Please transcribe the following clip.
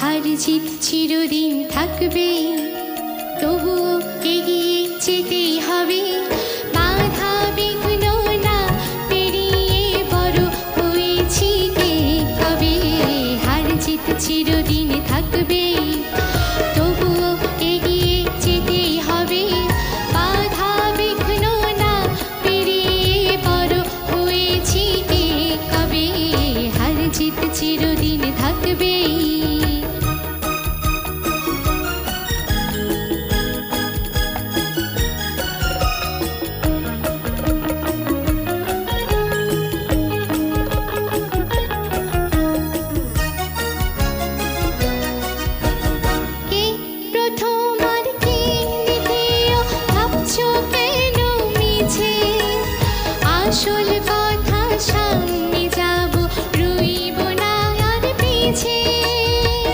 হার জিত চিরদিন থাকবে, তবুও এগিয়ে যেতেই হবে। বাধা বিঘ্ন না পেরিয়ে বড় হয়েছি কে কবে? হার চিরদিন থাকবে। большой